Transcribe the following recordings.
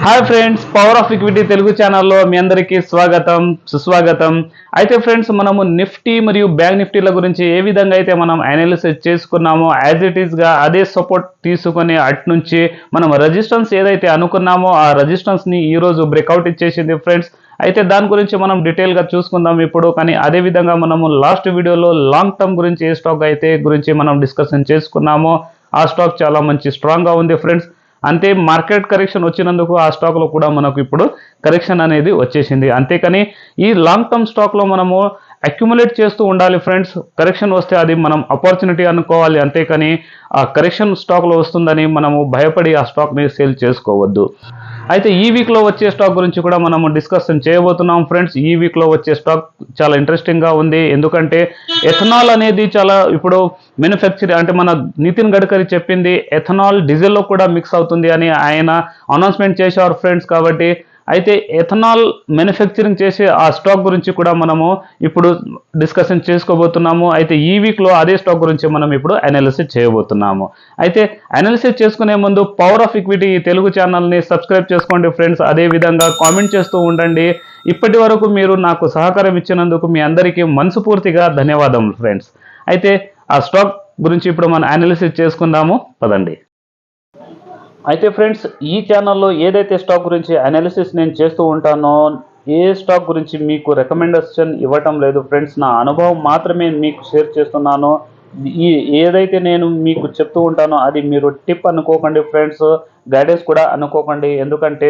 Hi friends power of equity Telugu ఛానల్లో మీ అందరికీ స్వాగతం సుస్వాగతం. అయితే ఫ్రెండ్స్ మనము నిఫ్టీ మరియు బ్యాంక్ నిఫ్టీల గురించి ఏ విధంగా అయితే మనం అనాలిసిస్ చేసుకున్నామో యాజ్ ఇట్ ఈస్గా అదే సపోర్ట్ తీసుకొని అటు నుంచి మనం రెజిస్టెన్స్ ఏదైతే అనుకున్నామో ఆ రెజిస్టెన్స్ని ని ఈ రోజు బ్రేక్అవుట్ ఇచ్చేసింది ఫ్రెండ్స్. అయితే దాని గురించి మనం డీటెయిల్గా చూసుకుందాం ఇప్పుడు కానీ అదే విధంగా మనము లాస్ట్ వీడియోలో లాంగ్ టర్మ్ గురించి ఏ స్టాక్ అయితే గురించి మనం డిస్కషన్ చేసుకున్నామో ఆ స్టాక్ చాలా మంచి స్ట్రాంగ్గా ఉంది ఫ్రెండ్స్. అంతే మార్కెట్ కరెక్షన్ వచ్చినందుకు ఆ స్టాక్లో కూడా మనకు ఇప్పుడు కరెక్షన్ అనేది వచ్చేసింది. అంతేకాని ఈ లాంగ్ టర్మ్ స్టాక్లో మనము అక్యుములేట్ చేస్తూ ఉండాలి ఫ్రెండ్స్ కరెక్షన్ వస్తే అది మనం ఆపర్చునిటీ అనుకోవాలి. అంతేకాని ఆ కరెక్షన్ స్టాక్లో వస్తుందని మనము భయపడి ఆ స్టాక్ని సేల్ చేసుకోవద్దు. అయితే ఈ వీక్లో వచ్చే స్టాక్ గురించి కూడా మనం డిస్కషన్ చేయబోతున్నాం ఫ్రెండ్స్. ఈ వీక్లో వచ్చే స్టాక్ చాలా ఇంట్రెస్టింగ్గా ఉంది. ఎందుకంటే ఎథనాల్ అనేది చాలా ఇప్పుడు మ్యానుఫ్యాక్చర్ అంటే మన నితిన్ గడ్కరీ చెప్పింది ఎథనాల్ డీజిల్లో కూడా మిక్స్ అవుతుంది అని ఆయన అనౌన్స్మెంట్ చేశారు ఫ్రెండ్స్. కాబట్టి అయితే ఎథనాల్ మ్యానుఫ్యాక్చరింగ్ చేసే ఆ స్టాక్ గురించి కూడా మనము ఇప్పుడు డిస్కషన్ చేసుకోబోతున్నాము. అయితే ఈ వీక్లో అదే స్టాక్ గురించి మనం ఇప్పుడు అనాలిసిస్ చేయబోతున్నాము. అయితే అనాలిసిస్ చేసుకునే ముందు పవర్ ఆఫ్ ఈక్విటీ ఈ తెలుగు ఛానల్ని సబ్స్క్రైబ్ చేసుకోండి ఫ్రెండ్స్ అదే విధంగా కామెంట్ చేస్తూ ఉండండి. ఇప్పటి వరకు మీరు నాకు సహకారం ఇచ్చినందుకు మీ అందరికీ మనసుపూర్తిగా ధన్యవాదములు ఫ్రెండ్స్ అయితే ఆ స్టాక్ గురించి ఇప్పుడు మనం అనాలిసిస్ చేసుకుందాము. పదండి. అయితే ఫ్రెండ్స్ ఈ ఛానల్లో ఏదైతే స్టాక్ గురించి అనాలిసిస్ నేను చేస్తూ ఉంటానో ఏ స్టాక్ గురించి మీకు రికమెండేషన్ ఇవ్వటం లేదు ఫ్రెండ్స్ నా అనుభవం మాత్రమే మీకు షేర్ చేస్తున్నాను. ఈ ఏదైతే నేను మీకు చెప్తూ ఉంటానో అది మీరు టిప్ అనుకోకండి ఫ్రెండ్స్ గైడెన్స్ కూడా అనుకోకండి. ఎందుకంటే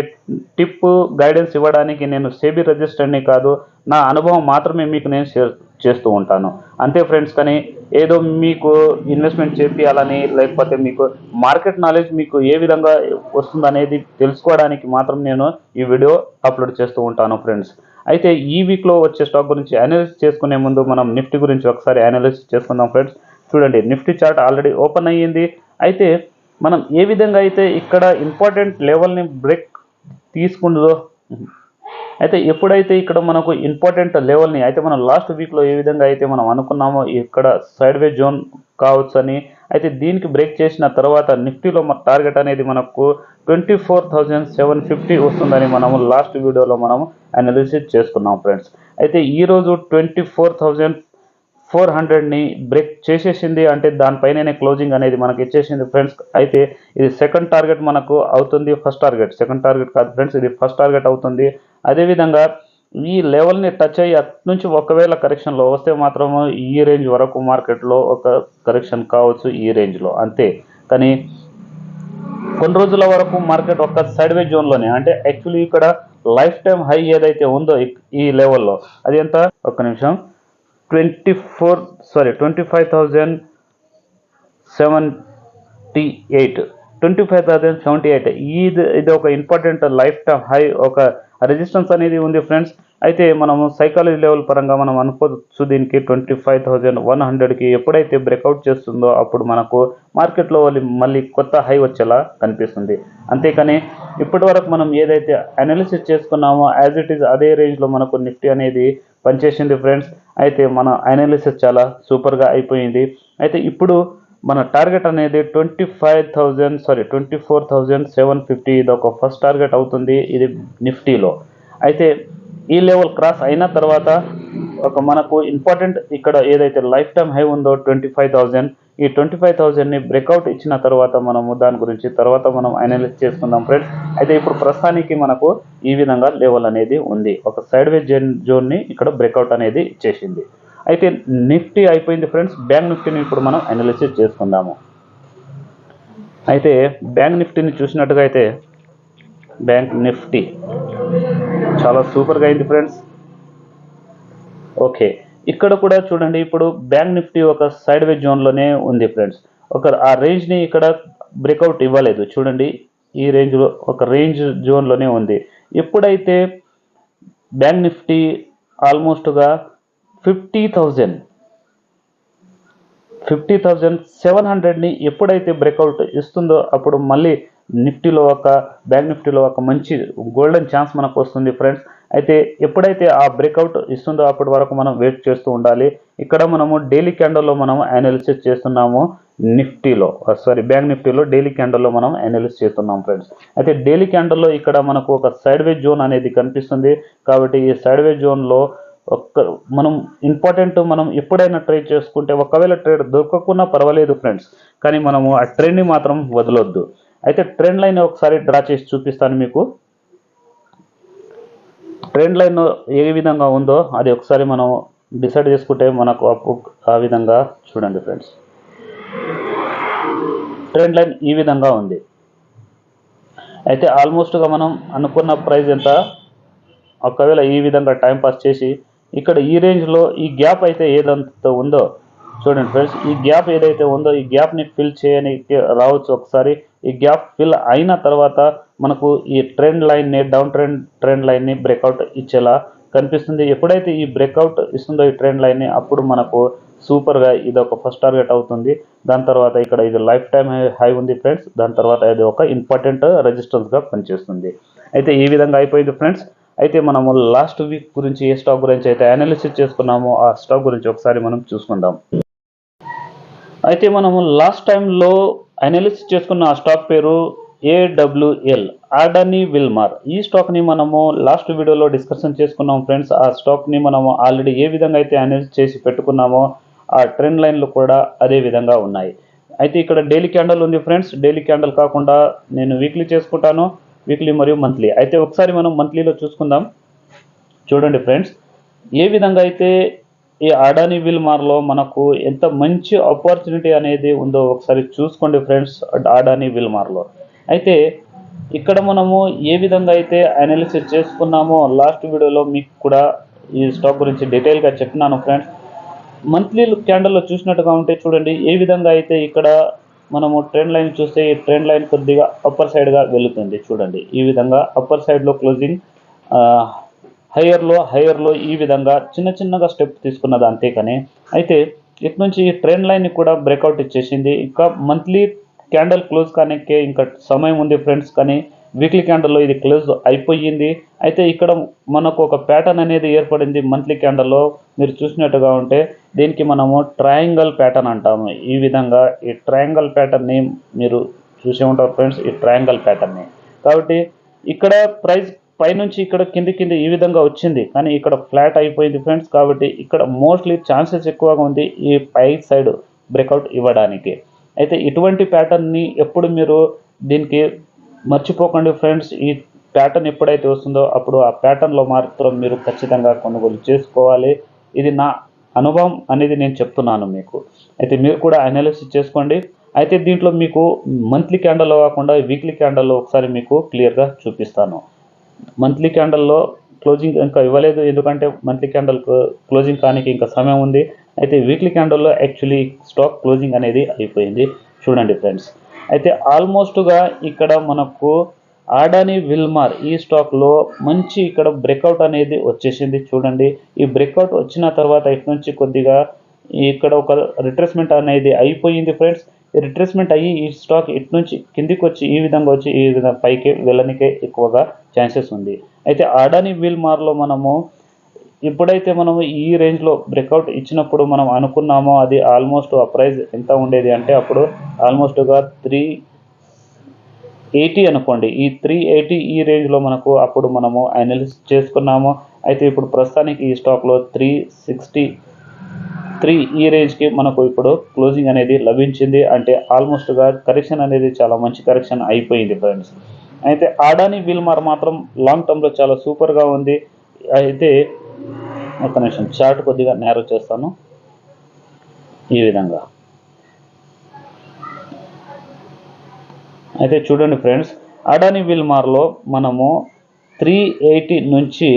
టిప్ గైడెన్స్ ఇవ్వడానికి నేను సేబీ రిజిస్టర్ని కాదు నా అనుభవం మాత్రమే మీకు నేను షేర్ చేస్తూ ఉంటాను. అంతే ఫ్రెండ్స్ కానీ ఏదో మీకు ఇన్వెస్ట్మెంట్ చేపియాలని లేకపోతే మీకు మార్కెట్ నాలెడ్జ్ మీకు ఏ విధంగా వస్తుందనేది తెలుసుకోవడానికి మాత్రం నేను ఈ వీడియో అప్లోడ్ చేస్తూ ఉంటాను ఫ్రెండ్స్. అయితే ఈ వీక్లో వచ్చే స్టాక్ గురించి అనాలిసిస్ చేసుకునే ముందు మనం నిఫ్టీ గురించి ఒకసారి అనాలిసిస్ చేసుకుందాం ఫ్రెండ్స్. చూడండి నిఫ్టీ చార్ట్ ఆల్రెడీ ఓపెన్ అయ్యింది. అయితే మనం ఏ విధంగా అయితే ఇక్కడ ఇంపార్టెంట్ లెవెల్ని బ్రేక్ తీసుకుందో అయితే ఎప్పుడైతే ఇక్కడ మనకు ఇంపార్టెంట్ లెవెల్ని అయితే మనం లాస్ట్ వీక్లో ఏ విధంగా అయితే మనం అనుకున్నామో ఇక్కడ సైడ్ వే జోన్ కావచ్చు అని అయితే దీనికి బ్రేక్ చేసిన తర్వాత నిఫ్టీలో మన టార్గెట్ అనేది మనకు twenty four thousand seven fifty వస్తుందని మనము లాస్ట్ వీడియోలో మనము అనాలిసిస్ చేసుకున్నాం ఫ్రెండ్స్ అయితే ఈరోజు ట్వంటీ ఫోర్ థౌజండ్ ఫోర్ హండ్రెడ్ని బ్రేక్ చేసేసింది అంటే దానిపైననే క్లోజింగ్ అనేది మనకి ఇచ్చేసింది ఫ్రెండ్స్ అయితే ఇది సెకండ్ టార్గెట్ మనకు అవుతుంది ఫస్ట్ టార్గెట్ సెకండ్ టార్గెట్ కాదు ఫ్రెండ్స్ ఇది ఫస్ట్ టార్గెట్ అవుతుంది. అదేవిధంగా ఈ లెవెల్ని టచ్ అయ్యి అటు నుంచి ఒకవేళ కరెక్షన్లో వస్తే మాత్రము ఈ రేంజ్ వరకు మార్కెట్లో ఒక కరెక్షన్ కావచ్చు ఈ రేంజ్లో అంతే. కానీ కొన్ని రోజుల వరకు మార్కెట్ ఒక సైడ్ వే జోన్లోనే అంటే యాక్చువల్లీ ఇక్కడ లైఫ్ టైం హై ఏదైతే ఉందో ఈ- ఈ లెవెల్లో అది ఎంత? ఒక్క నిమిషం. Twenty four sorry twenty five thousand seventy eight twenty five thousand seventy eight ఇది ఇది ఒక ఇంపార్టెంట్ లైఫ్ టైమ్ హై ఒక రెజిస్టెన్స్ అనేది ఉంది ఫ్రెండ్స్ అయితే మనము సైకాలజీ లెవెల్ పరంగా మనం అనుకోవచ్చు దీనికి ట్వంటీ ఫైవ్ థౌజండ్ వన్ హండ్రెడ్కి ఎప్పుడైతే బ్రేక్అవుట్ చేస్తుందో అప్పుడు మనకు మార్కెట్లో వాళ్ళు మళ్ళీ కొత్త హై వచ్చేలా కనిపిస్తుంది. అంతేకాని ఇప్పటి వరకు మనం ఏదైతే అనాలిసిస్ చేసుకున్నామో యాజ్ ఇట్ ఈస్ అదే రేంజ్లో మనకు నిఫ్టీ అనేది పనిచేసింది ఫ్రెండ్స్ అయితే మన అనాలిసిస్ చాలా సూపర్గా అయిపోయింది. అయితే ఇప్పుడు మన టార్గెట్ అనేది twenty five thousand sorry twenty four thousand seven fifty ఇది ఒక ఫస్ట్ టార్గెట్ అవుతుంది ఇది నిఫ్టీలో. అయితే ఈ లెవెల్ క్రాస్ అయిన తర్వాత ఒక మనకు ఇంపార్టెంట్ ఇక్కడ ఏదైతే లైఫ్ టైం హై ఉందో ట్వంటీ ఫైవ్ థౌజండ్ ఈ ట్వంటీ ఫైవ్ థౌజండ్ని బ్రేక్అవుట్ ఇచ్చిన తర్వాత మనము దాని గురించి తర్వాత మనం అనలైజ్ చేసుకుందాం ఫ్రెండ్స్ అయితే ఇప్పుడు ప్రస్తుతానికి మనకు ఈ విధంగా లెవెల్ అనేది ఉంది. ఒక సైడ్ వే జోన్ జోన్ని ఇక్కడ బ్రేక్అవుట్ అనేది ఇచ్చేసింది అయితే నిఫ్టీ అయిపోయింది ఫ్రెండ్స్. బ్యాంక్ నిఫ్టీని ఇప్పుడు మనం అనాలిసిస్ చేసుకుందాము. అయితే బ్యాంక్ నిఫ్టీని చూసినట్టుగా అయితే బ్యాంక్ నిఫ్టీ చాలా సూపర్గా అయింది ఫ్రెండ్స్. ఓకే. ఇక్కడ కూడా చూడండి ఇప్పుడు బ్యాంక్ నిఫ్టీ ఒక సైడ్ వే జోన్లోనే ఉంది ఫ్రెండ్స్. ఒక ఆ రేంజ్ని ఇక్కడ బ్రేక్అవుట్ ఇవ్వలేదు. చూడండి ఈ రేంజ్లో ఒక రేంజ్ జోన్లోనే ఉంది. ఎప్పుడైతే bank Nifty ఆల్మోస్ట్గా fifty thousand. Fifty thousand seven హండ్రెడ్ని ఎప్పుడైతే బ్రేక్అవుట్ ఇస్తుందో అప్పుడు మళ్ళీ నిఫ్టీలో ఒక బ్యాంక్ నిఫ్టీలో ఒక మంచి గోల్డెన్ ఛాన్స్ మనకు వస్తుంది ఫ్రెండ్స్. అయితే ఎప్పుడైతే ఆ బ్రేక్అవుట్ ఇస్తుందో అప్పటి వరకు మనం వెయిట్ చేస్తూ ఉండాలి. ఇక్కడ మనము డైలీ క్యాండల్లో మనం అనాలిసిస్ చేస్తున్నాము నిఫ్టీలో సారీ బ్యాంక్ నిఫ్టీలో డైలీ క్యాండల్లో మనం అనాలిసిస్ చేస్తున్నాం ఫ్రెండ్స్. అయితే డైలీ క్యాండల్లో ఇక్కడ మనకు ఒక సైడ్ వేజ్ జోన్ అనేది కనిపిస్తుంది. కాబట్టి ఈ సైడ్ వేజ్ జోన్లో ఒక్క మనం ఇంపార్టెంట్ మనం ఎప్పుడైనా ట్రేడ్ చేసుకుంటే ఒకవేళ ట్రేడ్ దొరకకున్నా పర్వాలేదు ఫ్రెండ్స్ కానీ మనము ఆ ట్రెండ్ని మాత్రం వదలొద్దు. అయితే ట్రెండ్ లైన్ ఒకసారి డ్రా చేసి చూపిస్తాను మీకు. ట్రెండ్ లైన్ ఏ విధంగా ఉందో అది ఒకసారి మనం డిసైడ్ చేసుకుంటే మనకు అప్పు ఆ విధంగా చూడండి ఫ్రెండ్స్ ట్రెండ్ లైన్ ఈ విధంగా ఉంది. అయితే ఆల్మోస్ట్గా మనం అనుకున్న ప్రైస్ ఎంత? ఒకవేళ ఈ విధంగా టైం పాస్ చేసి ఇక్కడ ఈ రేంజ్లో ఈ గ్యాప్ అయితే ఏదంత ఉందో చూడండి ఫ్రెండ్స్ ఈ గ్యాప్ ఏదైతే ఉందో ఈ గ్యాప్ని ఫిల్ చేయడానికి రావచ్చు ఒకసారి. ఈ గ్యాప్ ఫిల్ అయిన తర్వాత మనకు ఈ ట్రెండ్ లైన్ని డౌన్ ట్రెండ్ ట్రెండ్ లైన్ని బ్రేక్అవుట్ ఇచ్చేలా కనిపిస్తుంది. ఎప్పుడైతే ఈ బ్రేక్అవుట్ ఇస్తుందో ఈ ట్రెండ్ లైన్ని అప్పుడు మనకు సూపర్గా ఇది ఒక ఫస్ట్ టార్గెట్ అవుతుంది. దాని తర్వాత ఇక్కడ ఇది లైఫ్ టైం హై ఉంది ఫ్రెండ్స్ దాని తర్వాత ఇది ఒక ఇంపార్టెంట్ రెసిస్టెన్స్గా పనిచేస్తుంది. అయితే ఈ విధంగా అయిపోయింది ఫ్రెండ్స్ అయితే మనము లాస్ట్ వీక్ గురించి ఏ స్టాక్ గురించి అయితే అనాలిసిస్ చేసుకున్నామో ఆ స్టాక్ గురించి ఒకసారి మనం చూసుకుందాం. అయితే మనము లాస్ట్ టైంలో అనాలిసిస్ చేసుకున్న ఆ స్టాక్ పేరు ఏడబ్ల్యూఎల్ ఆడనీ విల్మార్ ఈ స్టాక్ని మనము లాస్ట్ వీడియోలో డిస్కషన్ చేసుకున్నాం ఫ్రెండ్స్ ఆ స్టాక్ని మనము ఆల్రెడీ ఏ విధంగా అయితే అనాలిసిస్ చేసి పెట్టుకున్నామో ఆ ట్రెండ్ లైన్లు కూడా అదే విధంగా ఉన్నాయి. అయితే ఇక్కడ డైలీ క్యాండల్ ఉంది ఫ్రెండ్స్ డైలీ క్యాండల్ కాకుండా నేను వీక్లీ చేసుకుంటాను. వీక్లీ మరియు మంత్లీ. అయితే ఒకసారి మనం మంత్లీలో చూసుకుందాం. చూడండి ఫ్రెండ్స్ ఏ విధంగా అయితే ఈ అడానీ విల్మార్లో మనకు ఎంత మంచి ఆపర్చునిటీ అనేది ఉందో ఒకసారి చూసుకోండి ఫ్రెండ్స్ అడానీ విల్మార్లో. అయితే ఇక్కడ మనము ఏ విధంగా అయితే అనాలిసిస్ చేసుకున్నామో లాస్ట్ వీడియోలో మీకు కూడా ఈ స్టాక్ గురించి డీటెయిల్గా చెప్పినాను ఫ్రెండ్స్. మంత్లీ క్యాండల్లో చూసినట్టుగా ఉంటే చూడండి ఏ విధంగా అయితే ఇక్కడ మనము ట్రెండ్ లైన్ చూస్తే ఈ ట్రెండ్ లైన్ కొద్దిగా అప్పర్ సైడ్గా వెళుతుంది. చూడండి ఈ విధంగా అప్పర్ సైడ్లో క్లోజింగ్ హయ్యర్లో హయ్యర్లో ఈ విధంగా చిన్న చిన్నగా స్టెప్ తీసుకున్నది అంతేకాని అయితే ఇటు నుంచి ఈ ట్రెండ్ లైన్ కూడా బ్రేక్అవుట్ ఇచ్చేసింది. ఇంకా మంత్లీ క్యాండల్ క్లోజ్ కానీకే ఇంకా సమయం ఉంది ఫ్రెండ్స్ కానీ వీక్లీ క్యాండల్లో ఇది క్లోజ్ అయిపోయింది. అయితే ఇక్కడ మనకు ఒక ప్యాటర్న్ అనేది ఏర్పడింది మంత్లీ క్యాండల్లో. మీరు చూసినట్టుగా ఉంటే దీనికి మనము ట్రయాంగల్ ప్యాటర్న్ అంటాము. ఈ విధంగా ఈ ట్రయాంగల్ ప్యాటర్న్ని మీరు చూసే ఉంటారు ఫ్రెండ్స్ ఈ ట్రయాంగల్ ప్యాటర్న్ని. కాబట్టి ఇక్కడ ప్రైస్ పైనుంచి ఇక్కడ కింది కింది ఈ విధంగా వచ్చింది. కానీ ఇక్కడ ఫ్లాట్ అయిపోయింది ఫ్రెండ్స్. కాబట్టి ఇక్కడ మోస్ట్లీ ఛాన్సెస్ ఎక్కువగా ఉంది ఈ పై సైడ్ బ్రేక్అవుట్ ఇవ్వడానికి. అయితే ఇటువంటి ప్యాటర్న్ని ఎప్పుడు మీరు దీనికి మర్చిపోకండి ఫ్రెండ్స్ ఈ ప్యాటర్న్ ఎప్పుడైతే వస్తుందో అప్పుడు ఆ ప్యాటర్న్లో మాత్రం మీరు ఖచ్చితంగా కొనుగోలు చేసుకోవాలి. ఇది నా అనుభవం అనేది నేను చెప్తున్నాను మీకు. అయితే మీరు కూడా అనాలిసిస్ చేసుకోండి. అయితే దీంట్లో మీకు మంత్లీ క్యాండల్లో కాకుండా వీక్లీ క్యాండల్లో ఒకసారి మీకు క్లియర్గా చూపిస్తాను. మంత్లీ క్యాండల్లో క్లోజింగ్ ఇంకా ఇవ్వలేదు ఎందుకంటే మంత్లీ క్యాండల్ క్లోజింగ్ కానికి ఇంకా సమయం ఉంది. అయితే వీక్లీ క్యాండల్లో యాక్చువల్లీ స్టాక్ క్లోజింగ్ అనేది అయిపోయింది. చూడండి ఫ్రెండ్స్. అయితే ఆల్మోస్ట్గా ఇక్కడ మనకు ఆడాని విల్మార్ ఈ స్టాక్లో మంచి ఇక్కడ బ్రేక్అవుట్ అనేది వచ్చేసింది. చూడండి ఈ బ్రేక్అవుట్ వచ్చిన తర్వాత ఇటు నుంచి కొద్దిగా ఇక్కడ ఒక రిట్రేస్మెంట్ అనేది అయిపోయింది ఫ్రెండ్స్. రిట్రేస్మెంట్ అయ్యి ఈ స్టాక్ ఇటు నుంచి కిందికి వచ్చి ఈ విధంగా వచ్చి ఈ విధంగా పైకి వెళ్ళనికే ఎక్కువగా ఛాన్సెస్ ఉంది. అయితే ఆడాని విల్మార్లో మనము ఎప్పుడైతే మనం ఈ రేంజ్లో బ్రేక్అవుట్ ఇచ్చినప్పుడు మనం అనుకున్నామో అది ఆల్మోస్ట్ ఆ ప్రైస్ ఎంత ఉండేది అంటే అప్పుడు ఆల్మోస్ట్గా త్రీ ఎయిటీ అనుకోండి. ఈ త్రీ ఎయిటీ ఈ రేంజ్లో మనకు అప్పుడు మనము అనలిస్ చేసుకున్నాము. అయితే ఇప్పుడు ప్రస్తుతానికి ఈ స్టాక్లో త్రీ సిక్స్టీ త్రీ ఈ రేంజ్కి మనకు ఇప్పుడు క్లోజింగ్ అనేది లభించింది. అంటే ఆల్మోస్ట్గా కరెక్షన్ అనేది చాలా మంచి కరెక్షన్ అయిపోయింది ఫ్రెండ్స్ అయితే ఆడాని విల్మార్ మాత్రం లాంగ్ టర్మ్లో చాలా సూపర్గా ఉంది. అయితే ఒక నిమిషం. చార్ట్ కొద్దిగా నేరో చేస్తాను. ఈ విధంగా. అయితే చూడండి ఫ్రెండ్స్ అడాని విల్మార్లో మనము త్రీ ఎయిటీ నుంచి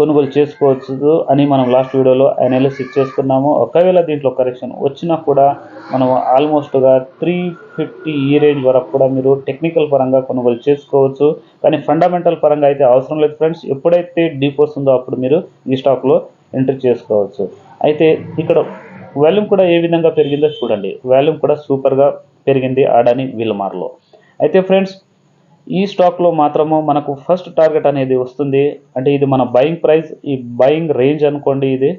కొనుగోలు చేసుకోవచ్చు అని మనం లాస్ట్ వీడియోలో అనాలిసిస్ చేసుకున్నాము ఒకవేళ దీంట్లో కరెక్షన్ వచ్చినా కూడా మనం ఆల్మోస్ట్గా త్రీ ఫిఫ్టీ ఈ రేంజ్ వరకు కూడా మీరు టెక్నికల్ పరంగా కొనుగోలు చేసుకోవచ్చు. కానీ ఫండమెంటల్ పరంగా అయితే అవసరం లేదు ఫ్రెండ్స్ ఎప్పుడైతే డీప్ వస్తుందో అప్పుడు మీరు ఈ స్టాక్లో ఎంట్రీ చేసుకోవచ్చు. అయితే ఇక్కడ వాల్యూమ్ కూడా ఏ విధంగా పెరిగిందో చూడండి. వాల్యూమ్ కూడా సూపర్గా పెరిగింది ఆడని విల్మార్లో. అయితే ఫ్రెండ్స్ ఈ స్టాక్లో మాత్రము మనకు ఫస్ట్ టార్గెట్ అనేది వస్తుంది. అంటే ఇది మన బయింగ్ ప్రైస్ ఈ బయింగ్ రేంజ్ అనుకోండి ఇది.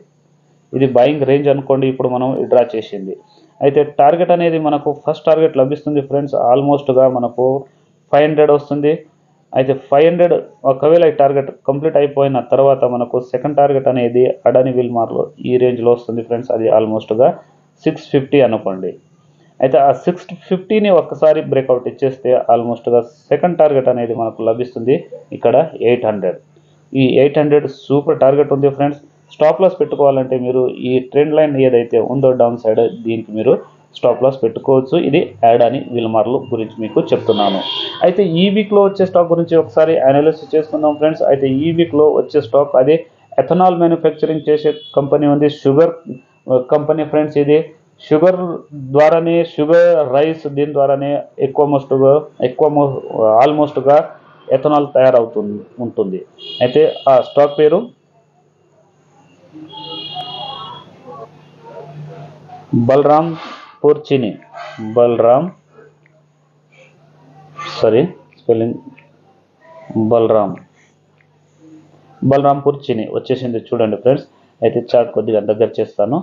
ఇది బయింగ్ రేంజ్ అనుకోండి ఇప్పుడు మనం డ్రా చేసింది. అయితే టార్గెట్ అనేది మనకు ఫస్ట్ టార్గెట్ లభిస్తుంది ఫ్రెండ్స్. ఆల్మోస్ట్గా మనకు ఫైవ్ హండ్రెడ్ వస్తుంది. అయితే ఫైవ్ హండ్రెడ్ ఒకవేళ ఈ టార్గెట్ కంప్లీట్ అయిపోయిన తర్వాత మనకు సెకండ్ టార్గెట్ అనేది అడాని విల్మార్లో ఈ రేంజ్లో వస్తుంది ఫ్రెండ్స్. అది ఆల్మోస్ట్గా సిక్స్ ఫిఫ్టీ అనుకోండి. అయితే ఆ సిక్స్ ఫిఫ్టీని ఒక్కసారి బ్రేక్అవుట్ ఇచ్చేస్తే ఆల్మోస్ట్గా సెకండ్ టార్గెట్ అనేది మనకు లభిస్తుంది. ఇక్కడ ఎయిట్ హండ్రెడ్. ఈ ఎయిట్ హండ్రెడ్ సూపర్ టార్గెట్ ఉంది ఫ్రెండ్స్ స్టాప్ లాస్ పెట్టుకోవాలంటే మీరు ఈ ట్రెండ్ లైన్ ఏదైతే ఉందో డౌన్ సైడ్ దీనికి మీరు స్టాప్ లాస్ పెట్టుకోవచ్చు. ఇది యాడ్ అని విల్మార్లు గురించి మీకు చెప్తున్నాను. అయితే ఈ వీక్లో వచ్చే స్టాక్ గురించి ఒకసారి అనాలిసిస్ చేసుకుందాం ఫ్రెండ్స్ అయితే ఈ వీక్లో వచ్చే స్టాక్ అదే ఎథనాల్ మ్యానుఫ్యాక్చరింగ్ చేసే కంపెనీ ఉంది. షుగర్ కంపెనీ ఫ్రెండ్స్ ఇది షుగర్ ద్వారానే షుగర్ రైస్ దీని ద్వారానే ఎక్కువ మోస్ట్గా ఎక్కువ మో ఆల్మోస్ట్గా ఎథనాల్ తయారవుతుంది ఉంటుంది. అయితే ఆ స్టాక్ పేరు? బలరామ్ పూర్చిని. బలరామ్ సారీ స్పెల్లింగ్ బలరామ్ బలరాంపూర్ చిని వచ్చేసింది చూడండి ఫ్రెండ్స్. అయితే చాట్ కొద్దిగా దగ్గర చేస్తాను.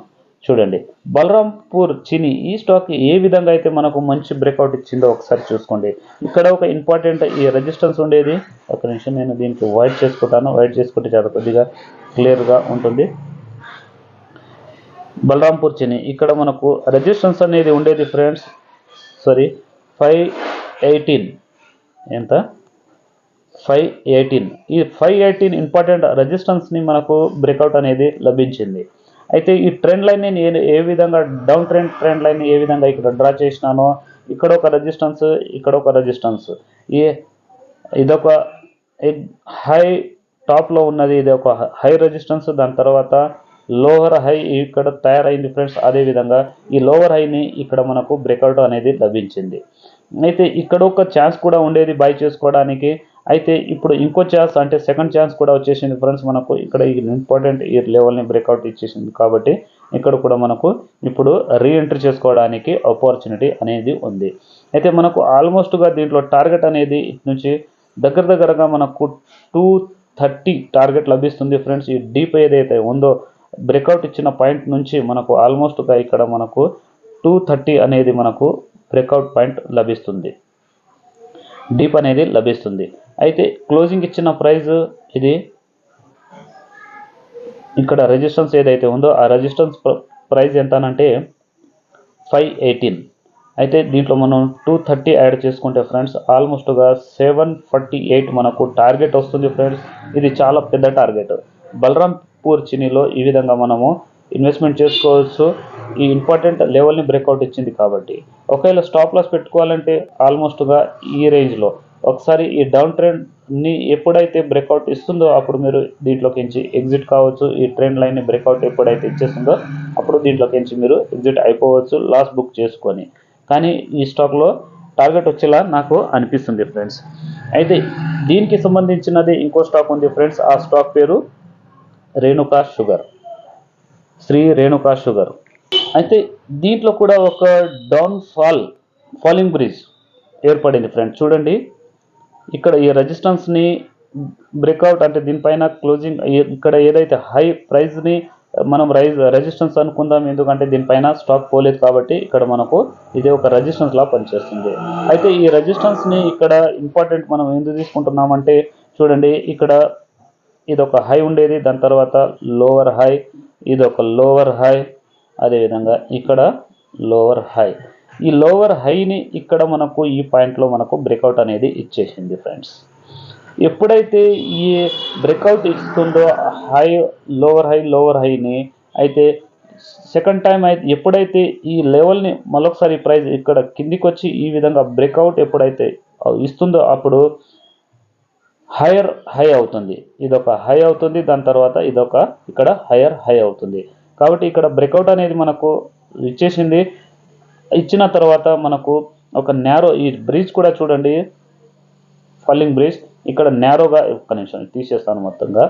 చూడండి. బలరాంపూర్ చిని ఈ స్టాక్ ఏ విధంగా అయితే మనకు మంచి బ్రేక్అవుట్ ఇచ్చిందో ఒకసారి చూసుకోండి. ఇక్కడ ఒక ఇంపార్టెంట్ ఈ రెజిస్టెన్స్ ఉండేది. ఒక నిమిషం నేను దీనికి వైట్ చేసుకుంటాను. వైట్ చేసుకుంటే చాలా కొద్దిగా క్లియర్గా ఉంటుంది. బలరాంపూర్ చిని ఇక్కడ మనకు రెజిస్టెన్స్ అనేది ఉండేది ఫ్రెండ్స్ సారీ ఫైవ్ ఎయిటీన్ ఎంత? ఫైవ్ ఎయిటీన్ ఈ ఫైవ్ ఎయిటీన్ ఇంపార్టెంట్ రెజిస్టెన్స్ని మనకు బ్రేక్అవుట్ అనేది లభించింది. అయితే ఈ ట్రెండ్ లైన్ నేను ఏ విధంగా డౌన్ ట్రెండ్ ట్రెండ్ లైన్ ఏ విధంగా ఇక్కడ డ్రా చేసినానో ఇక్కడ ఒక రెజిస్టెన్స్ ఇక్కడ ఒక రెజిస్టెన్స్ ఈ ఇదొక హై టాప్లో ఉన్నది ఇది ఒక హై రెజిస్టెన్స్ దాని తర్వాత లోవర్ హై ఇక్కడ తయారైంది ఫ్రెండ్స్ అదేవిధంగా ఈ లోవర్ హైని ఇక్కడ మనకు బ్రేక్అవుట్ అనేది లభించింది. అయితే ఇక్కడ ఒక ఛాన్స్ కూడా ఉండేది బై చేసుకోవడానికి. అయితే ఇప్పుడు ఇంకో ఛాన్స్ అంటే సెకండ్ ఛాన్స్ కూడా వచ్చేసింది ఫ్రెండ్స్ మనకు. ఇక్కడ ఈ ఇంపార్టెంట్ ఈ లెవెల్ని బ్రేక్అవుట్ ఇచ్చేసింది కాబట్టి ఇక్కడ కూడా మనకు ఇప్పుడు రీఎంట్రీ చేసుకోవడానికి ఆపర్చునిటీ అనేది ఉంది. అయితే మనకు ఆల్మోస్ట్గా దీంట్లో టార్గెట్ అనేది నుంచి దగ్గర దగ్గరగా మనకు టూ థర్టీ టార్గెట్ లభిస్తుంది ఫ్రెండ్స్ ఈ డీప్ ఏదైతే ఉందో బ్రేక్అవుట్ ఇచ్చిన పాయింట్ నుంచి మనకు ఆల్మోస్ట్గా ఇక్కడ మనకు టూ థర్టీ అనేది మనకు బ్రేక్అవుట్ పాయింట్ లభిస్తుంది. డీప్ అనేది లభిస్తుంది. అయితే క్లోజింగ్ ఇచ్చిన ప్రైజ్ ఇది. ఇక్కడ రెజిస్టెన్స్ ఏదైతే ఉందో ఆ రెజిస్టెన్స్ ప్రైజ్ ఎంతనంటే ఫైవ్ ఎయిటీన్ అయితే దీంట్లో మనం టూ థర్టీ యాడ్ చేసుకుంటే ఫ్రెండ్స్ ఆల్మోస్ట్గా సెవెన్ ఫార్టీ ఎయిట్ మనకు టార్గెట్ వస్తుంది ఫ్రెండ్స్ ఇది చాలా పెద్ద టార్గెట్ బలరాంపూర్ చినీలో ఈ విధంగా మనము ఇన్వెస్ట్మెంట్ చేసుకోవచ్చు. ఈ ఇంపార్టెంట్ లెవెల్ని బ్రేక్అవుట్ ఇచ్చింది కాబట్టి. ఒకవేళ స్టాప్ లాస్ పెట్టుకోవాలంటే ఆల్మోస్ట్గా ఈ రేంజ్లో ఒకసారి ఈ డౌన్ ట్రెండ్ని ఎప్పుడైతే బ్రేక్అవుట్ ఇస్తుందో అప్పుడు మీరు దీంట్లోకించి ఎగ్జిట్ కావచ్చు. ఈ ట్రెండ్ లైన్ని బ్రేక్అవుట్ ఎప్పుడైతే ఇచ్చేస్తుందో అప్పుడు దీంట్లోకి నుంచి మీరు ఎగ్జిట్ అయిపోవచ్చు లాస్ బుక్ చేసుకొని. కానీ ఈ స్టాక్లో టార్గెట్ వచ్చేలా నాకు అనిపిస్తుంది ఫ్రెండ్స్ అయితే దీనికి సంబంధించినది ఇంకో స్టాక్ ఉంది ఫ్రెండ్స్ ఆ స్టాక్ పేరు రేణుకా షుగర్. శ్రీ రేణుకా షుగర్ అయితే దీంట్లో కూడా ఒక డౌన్ ఫాల్ ఫాలింగ్ బ్రిడ్జ్ ఏర్పడింది ఫ్రెండ్స్ చూడండి. ఇక్కడ ఈ రెజిస్టెన్స్ని బ్రేక్అవుట్ అంటే దీనిపైన క్లోజింగ్ ఇక్కడ ఏదైతే హై ప్రైస్ని మనం రైజ్ రెజిస్టెన్స్ అనుకుందాం. ఎందుకంటే దీనిపైన స్టాక్ పోలేదు కాబట్టి ఇక్కడ మనకు ఇది ఒక రెజిస్టెన్స్ లా పనిచేస్తుంది. అయితే ఈ రెజిస్టెన్స్ని ఇక్కడ ఇంపార్టెంట్ మనం ఎందుకు తీసుకుంటున్నామంటే చూడండి. ఇక్కడ ఇది ఒక హై ఉండేది దాని తర్వాత లోవర్ హై ఇది ఒక లోవర్ హై అదేవిధంగా ఇక్కడ లోవర్ హై ఈ లోవర్ హైని ఇక్కడ మనకు ఈ పాయింట్లో మనకు బ్రేక్అవుట్ అనేది ఇచ్చేసింది ఫ్రెండ్స్ ఎప్పుడైతే ఈ బ్రేక్అవుట్ ఇస్తుందో హై లోవర్ హై లోవర్ హైని అయితే సెకండ్ టైం అయితే ఎప్పుడైతే ఈ లెవెల్ని మరొకసారి ప్రైజ్ ఇక్కడ కిందికి వచ్చి ఈ విధంగా బ్రేక్అవుట్ ఎప్పుడైతే ఇస్తుందో అప్పుడు హైయర్ హై అవుతుంది. ఇదొక హై అవుతుంది దాని తర్వాత ఇదొక ఇక్కడ హైయర్ హై అవుతుంది. కాబట్టి ఇక్కడ బ్రేక్అవుట్ అనేది మనకు ఇచ్చేసింది. ఇచ్చిన తర్వాత మనకు ఒక నేరో ఈ బ్రిడ్జ్ కూడా చూడండి. ఫాలింగ్ బ్రిడ్జ్ ఇక్కడ నేరోగా ఒక్క నిమిషం తీసేస్తాను మొత్తంగా.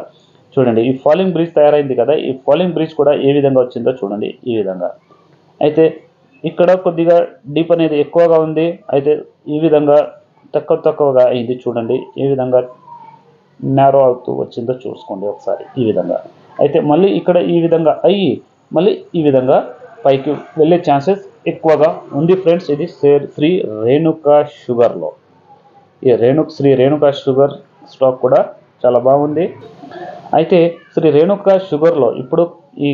చూడండి ఈ ఫాలింగ్ బ్రిడ్జ్ తయారైంది కదా ఈ ఫాలింగ్ బ్రిడ్జ్ కూడా ఏ విధంగా వచ్చిందో చూడండి ఈ విధంగా. అయితే ఇక్కడ కొద్దిగా డీప్ అనేది ఎక్కువగా ఉంది. అయితే ఈ విధంగా తక్కువ తక్కువగా అయింది చూడండి ఈ విధంగా నేరో అవుతూ వచ్చిందో చూసుకోండి ఒకసారి ఈ విధంగా. అయితే మళ్ళీ ఇక్కడ ఈ విధంగా అయ్యి మళ్ళీ ఈ విధంగా పైకి వెళ్ళే ఛాన్సెస్ ఎక్కువగా ఉంది ఫ్రెండ్స్ ఇది శ్రీ- శ్రీ రేణుకా షుగర్లో ఈ రేణు శ్రీ రేణుకా షుగర్ స్టాక్ కూడా చాలా బాగుంది. అయితే శ్రీ రేణుకా షుగర్లో ఇప్పుడు ఈ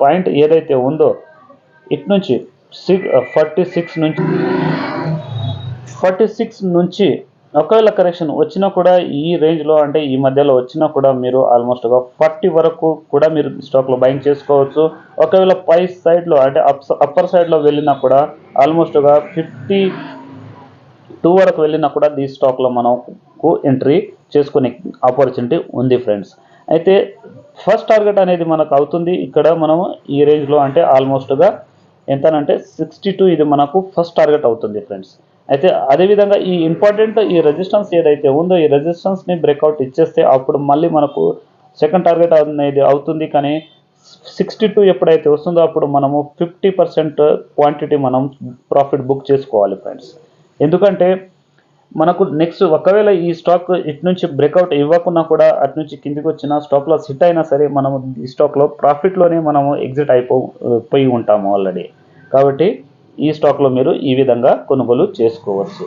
పాయింట్ ఏదైతే ఉందో ఇటు నుంచి సిక్స్ ఫార్టీ సిక్స్ నుంచి ఫార్టీ సిక్స్ నుంచి ఒకవేళ కరెక్షన్ వచ్చినా కూడా ఈ రేంజ్లో అంటే ఈ మధ్యలో వచ్చినా కూడా మీరు ఆల్మోస్ట్గా ఫార్టీ వరకు కూడా మీరు స్టాక్లో బయింగ్ చేసుకోవచ్చు. ఒకవేళ పై సైడ్లో అంటే అప్ అప్పర్ సైడ్లో వెళ్ళినా కూడా ఆల్మోస్ట్గా ఫిఫ్టీ టూ వరకు వెళ్ళినా కూడా ఈ స్టాక్లో మనకు ఎంట్రీ చేసుకునే ఆపర్చునిటీ ఉంది ఫ్రెండ్స్ అయితే ఫస్ట్ టార్గెట్ అనేది మనకు అవుతుంది. ఇక్కడ మనము ఈ రేంజ్లో అంటే ఆల్మోస్ట్గా ఎంతనంటే సిక్స్టీ టూ ఇది మనకు ఫస్ట్ టార్గెట్ అవుతుంది ఫ్రెండ్స్ అయితే అదేవిధంగా ఈ ఇంపార్టెంట్ ఈ రెజిస్టెన్స్ ఏదైతే ఉందో ఈ రెజిస్టెన్స్ని బ్రేక్అవుట్ ఇచ్చేస్తే అప్పుడు మళ్ళీ మనకు సెకండ్ టార్గెట్ అనేది అవుతుంది. కానీ సిక్స్టీ టూ ఎప్పుడైతే వస్తుందో అప్పుడు మనము ఫిఫ్టీ పర్సెంట్ క్వాంటిటీ మనం ప్రాఫిట్ బుక్ చేసుకోవాలి ఫ్రెండ్స్ ఎందుకంటే మనకు నెక్స్ట్ ఒకవేళ ఈ స్టాక్ ఇటు నుంచి బ్రేక్అవుట్ ఇవ్వకున్నా కూడా అటు నుంచి కిందికి వచ్చిన స్టాక్ లాస్ హిట్ అయినా సరే మనము ఈ స్టాక్లో ప్రాఫిట్లోనే మనము ఎగ్జిట్ అయిపో పోయి ఉంటాము ఆల్రెడీ కాబట్టి ఈ స్టాక్లో మీరు ఈ విధంగా కొనుగోలు చేసుకోవచ్చు.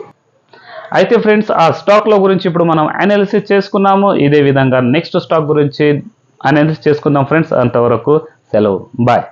అయితే ఫ్రెండ్స్ ఆ స్టాక్ల గురించి ఇప్పుడు మనం అనాలిసిస్ చేసుకున్నాము. ఇదే విధంగా నెక్స్ట్ స్టాక్ గురించి అనాలిసిస్ చేసుకుందాం ఫ్రెండ్స్. అంతవరకు సెలవు. బాయ్